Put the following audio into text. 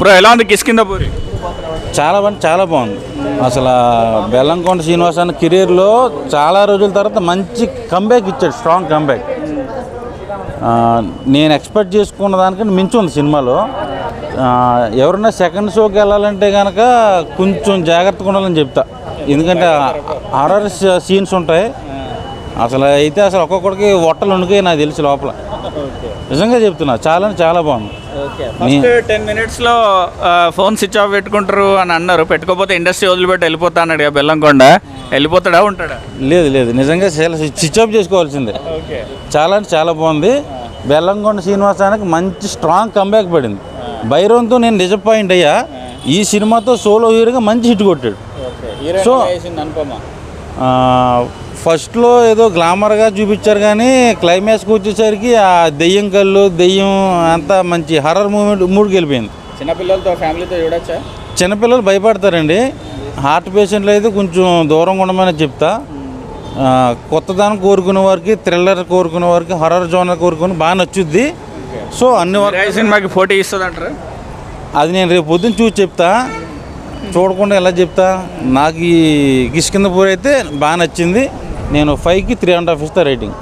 Bro ఎలా ఉంది కిష్కిందపూరి చాలా బాగుంది చాలా బాగుంది. అసలు బెల్లంకొండ శ్రీనివాస అన్న కెరీర్లో చాలా రోజుల తర్వాత మంచి కంబ్యాక్ ఇచ్చాడు స్ట్రాంగ్ కంబ్యాక్ నేను ఎక్స్పెక్ట్ చేసుకున్న దానికంటే మించి ఉంది సినిమాలో. ఎవరైనా సెకండ్ షోకి వెళ్ళాలంటే కనుక కొంచెం జాగ్రత్తగా ఉండాలని చెప్తా. ఎందుకంటే హారర్ సీన్స్ ఉంటాయి. అసలు అయితే అసలు ఒక్కొక్కడికి వట్టలు ఉండిపోయి నాకు తెలుసు లోపల. నిజంగా చెప్తున్నా చాలా చాలా బాగుంది. ఫస్ట్ టెన్ మినిట్స్లో ఫోన్ స్విచ్ ఆఫ్ పెట్టుకుంటారు అని అన్నారు. పెట్టుకోకపోతే ఇండస్ట్రీ వదిలిపెట్టి వెళ్ళిపోతా అన్నాడు బెల్లంకొండ. వెళ్ళిపోతాడా ఉంటాడా? లేదు లేదు. నిజంగా స్విచ్ ఆఫ్ చేసుకోవాల్సిందే. చాలా అంటే చాలా బాగుంది. బెల్లంకొండ శ్రీనివాసానికి మంచి స్ట్రాంగ్ కంబ్యాక్ పడింది. బైరోన్తో నేను డిసప్పాయింట్ అయ్యా. ఈ సినిమాతో సోలో హీరోగా మంచి హిట్ కొట్టాడు. సో ఫస్ట్లో ఏదో గ్లామర్గా చూపించారు కానీ క్లైమాక్స్కి వచ్చేసరికి ఆ దెయ్యం కళ్ళు దెయ్యం అంతా మంచి హర్రర్ మూమెంట్ మూడుకి వెళ్ళిపోయింది చిన్నపిల్లలతో ఫ్యామిలీతో చూడొచ్చా? చిన్నపిల్లలు భయపడతారండి. హార్ట్ పేషెంట్లు అయితే కొంచెం దూరంగా ఉండమని చెప్తా. ఆ, కొత్తదానం కోరుకునే వారికి థ్రిల్లర్ కోరుకునే వారికి హర్రర్ జోనర్ కోరుకుని బాగా నచ్చుద్ది. సో అన్ని సినిమాకి పోటీ ఇస్తుంది అంటారు అది నేను రేపు పొద్దున్న చూసి చెప్తా. చూడకుండా ఎలా చెప్తా. నాకు ఈ కిష్కిందపూర్ అయితే బాగా నచ్చింది. నేను ఫైవ్కి త్రీ అండ్ హాఫ్ ఇస్తా రేటింగ్